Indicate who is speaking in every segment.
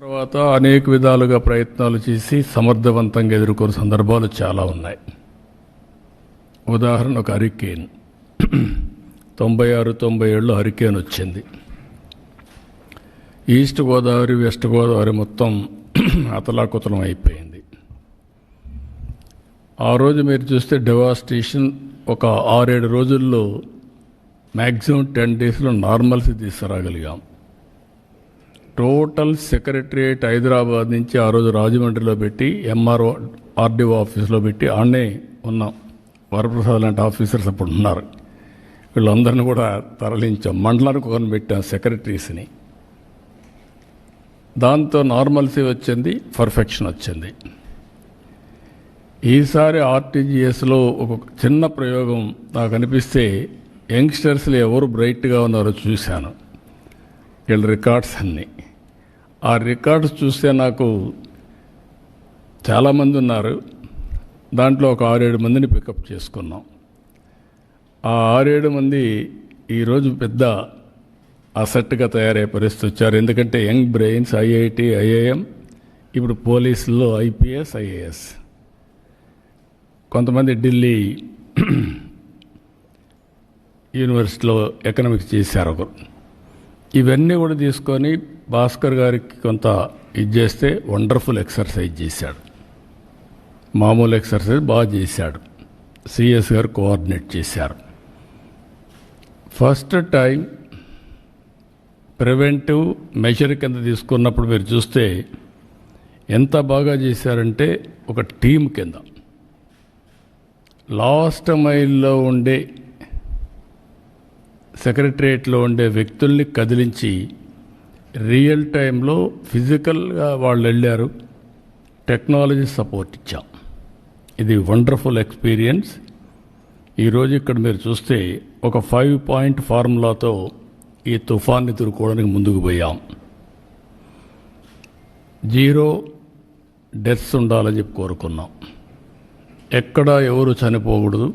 Speaker 1: తర్వాత అనేక విధాలుగా ప్రయత్నాలు చేసి సమర్థవంతంగా ఎదుర్కొన్న సందర్భాలు చాలా ఉన్నాయి. ఉదాహరణ ఒక హరికేన్. తొంభై ఆరు తొంభై ఏడులో హరికేన్ వచ్చింది. ఈస్ట్ గోదావరి వెస్ట్ గోదావరి మొత్తం అతలాకుతలం అయిపోయింది. ఆ రోజు మీరు చూస్తే డెవాస్టేషన్ ఒక ఆరేడు రోజుల్లో మ్యాక్సిమం టెన్ డేస్లో నార్మల్స్ తీసుకురాగలిగాం. టోటల్ సెక్రటరియేట్ హైదరాబాద్ నుంచి ఆ రోజు రాజమండ్రిలో పెట్టి ఎంఆర్ఓ ఆర్డీఓ ఆఫీస్లో పెట్టి ఆడనే ఉన్నాం. వరప్రసాద్ లాంటి ఆఫీసర్స్ అప్పుడు ఉన్నారు. వీళ్ళందరిని కూడా తరలించాం. మండలానికి ఒకరిని పెట్టాం సెక్రటరీస్ని. దాంతో నార్మల్సీ వచ్చింది పర్ఫెక్షన్ వచ్చింది. ఈసారి ఆర్టీజీఎస్లో ఒక చిన్న ప్రయోగం నాకు అనిపిస్తే యంగ్స్టర్స్లో ఎవరు బ్రైట్గా ఉన్నారో చూశాను. వీళ్ళ రికార్డ్స్ అన్నీ. ఆ రికార్డ్స్ చూస్తే నాకు చాలామంది ఉన్నారు. దాంట్లో ఒక ఆరేడు మందిని పికప్ చేసుకున్నాం. ఆ ఆరేడు మంది ఈరోజు పెద్ద అసెట్గా తయారయ్యే పరిస్థితి వచ్చారు. ఎందుకంటే యంగ్ బ్రెయిన్స్ ఐఐటి ఐఐఎం ఇప్పుడు పోలీసుల్లో ఐపీఎస్ ఐఏఎస్. కొంతమంది ఢిల్లీ యూనివర్సిటీలో ఎకనామిక్స్ చేశారు ఒకరు. ఇవన్నీ కూడా తీసుకొని భాస్కర్ గారికి కొంత ఇది చేస్తే వండర్ఫుల్ ఎక్సర్సైజ్ చేశాడు. మామూలు ఎక్సర్సైజ్ బాగా చేశాడు. సిఎస్ గారు కోఆర్డినేట్ చేశారు. ఫస్ట్ టైం ప్రివెంటివ్ మెజర్ కింద తీసుకున్నప్పుడు మీరు చూస్తే ఎంత బాగా చేశారంటే ఒక టీం కింద. లాస్ట్ మైల్లో ఉండే సెక్రటరియట్లో ఉండే వ్యక్తుల్ని కదిలించి రియల్ టైంలో ఫిజికల్గా వాళ్ళు వెళ్ళారు. టెక్నాలజీ సపోర్ట్ ఇచ్చాం. ఇది వండర్ఫుల్ ఎక్స్పీరియన్స్. ఈరోజు ఇక్కడ మీరు చూస్తే ఒక ఫైవ్ పాయింట్ ఫార్ములాతో ఈ తుఫాన్ని ఎదుర్కోవడానికి ముందుకు పోయాం. జీరో డెత్స్ ఉండాలని చెప్పి కోరుకున్నాం. ఎక్కడ ఎవరు చనిపోకూడదు.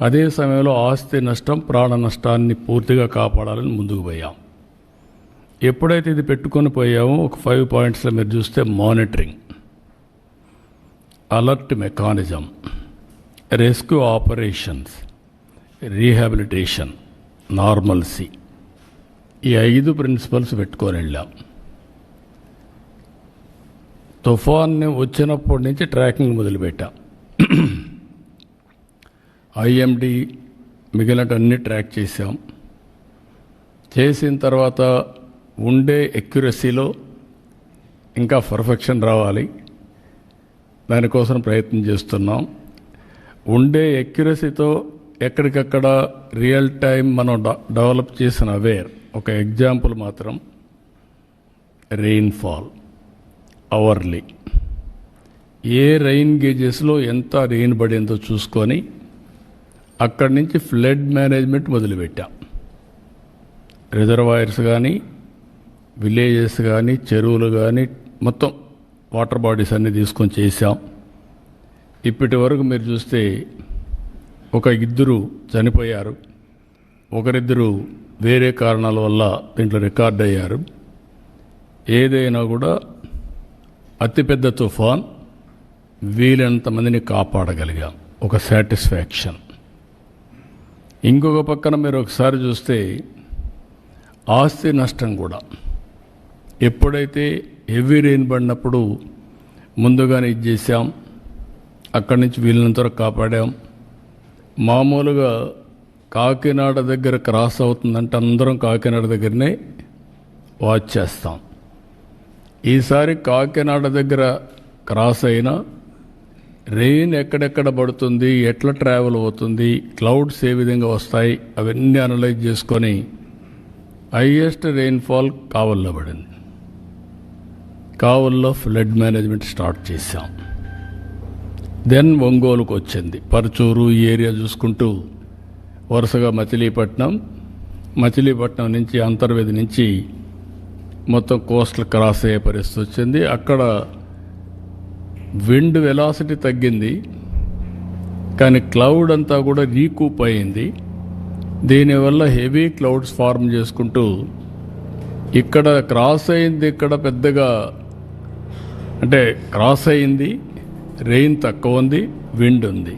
Speaker 1: అదే సమయంలో ఆస్తి నష్టం ప్రాణ నష్టాన్ని పూర్తిగా కాపాడాలని ముందుకు పోయాం. ఎప్పుడైతే ఇది పెట్టుకొని పోయామో ఒక ఫైవ్ పాయింట్స్లో మీరు చూస్తే monitoring alert mechanism rescue operations rehabilitation normalcy ఈ ఐదు ప్రిన్సిపల్స్ పెట్టుకొని వెళ్ళాం. తుఫాన్ని వచ్చినప్పటి నుంచి ట్రాకింగ్ మొదలుపెట్టాం. ఐఎండి మిగిలినటన్నీ ట్రాక్ చేసాం చేసిన తర్వాత ఉండే ఎక్యురసీలో ఇంకా పర్ఫెక్షన్ రావాలి. దానికోసం ప్రయత్నం చేస్తున్నాం. ఉండే ఎక్యురసీతో ఎక్కడికక్కడ రియల్ టైం మనం డ- డెవలప్ చేసిన అవేర్ ఒక ఎగ్జాంపుల్ మాత్రం రెయిన్ఫాల్ అవర్లీ. ఏ రెయిన్ గేజెస్లో ఎంత రెయిన్ పడిందో చూసుకొని అక్కడి నుంచి ఫ్లడ్ మేనేజ్మెంట్ మొదలుపెట్టాం. రిజర్వాయర్స్ కానీ విలేజెస్ కానీ చెరువులు కానీ మొత్తం వాటర్ బాడీస్ అన్నీ తీసుకొని చేశాం. ఇప్పటి వరకు మీరు చూస్తే ఒక ఇద్దరు చనిపోయారు. ఒకరిద్దరు వేరే కారణాల వల్ల దీంట్లో రికార్డ్ అయ్యారు. ఏదైనా కూడా అతిపెద్ద తుఫాన్ వీలంత మందిని కాపాడగలిగాం. ఒక సాటిస్ఫాక్షన్. ఇంకొక పక్కన మీరు ఒకసారి చూస్తే ఆస్తి నష్టం కూడా. ఎప్పుడైతే హెవీ రెయిన్ పడినప్పుడు ముందుగానే ఇది చేసాం అక్కడి నుంచి వీలైనంత వరకు కాపాడాం. మామూలుగా కాకినాడ దగ్గర క్రాస్ అవుతుందంటే అందరం కాకినాడ దగ్గరనే వాచ్ చేస్తాం. ఈసారి కాకినాడ దగ్గర క్రాస్ అయినా రెయిన్ ఎక్కడెక్కడ పడుతుంది ఎట్లా ట్రావెల్ అవుతుంది క్లౌడ్స్ ఏ విధంగా వస్తాయి అవన్నీ అనలైజ్ చేసుకొని హైయెస్ట్ రెయిన్ఫాల్ కావల్లో పడింది. కావల్లో ఫ్లడ్ మేనేజ్మెంట్ స్టార్ట్ చేశాం. దెన్ ఒంగోలుకు వచ్చింది. పరచూరు ఈ ఏరియా చూసుకుంటూ వరుసగా మచిలీపట్నం మచిలీపట్నం నుంచి అంతర్వేది నుంచి మొత్తం కోస్టల్ క్రాస్ అయ్యే పరిస్థితి వచ్చింది. అక్కడ విండ్ వెలాసిటీ తగ్గింది కానీ క్లౌడ్ అంతా కూడా రీకూప్ అయింది. దీనివల్ల హెవీ క్లౌడ్స్ ఫార్మ్ చేసుకుంటూ ఇక్కడ క్రాస్ అయింది ఇక్కడ పెద్దగా అంటే క్రాస్ అయింది రెయిన్ తక్కువ ఉంది విండ్ ఉంది.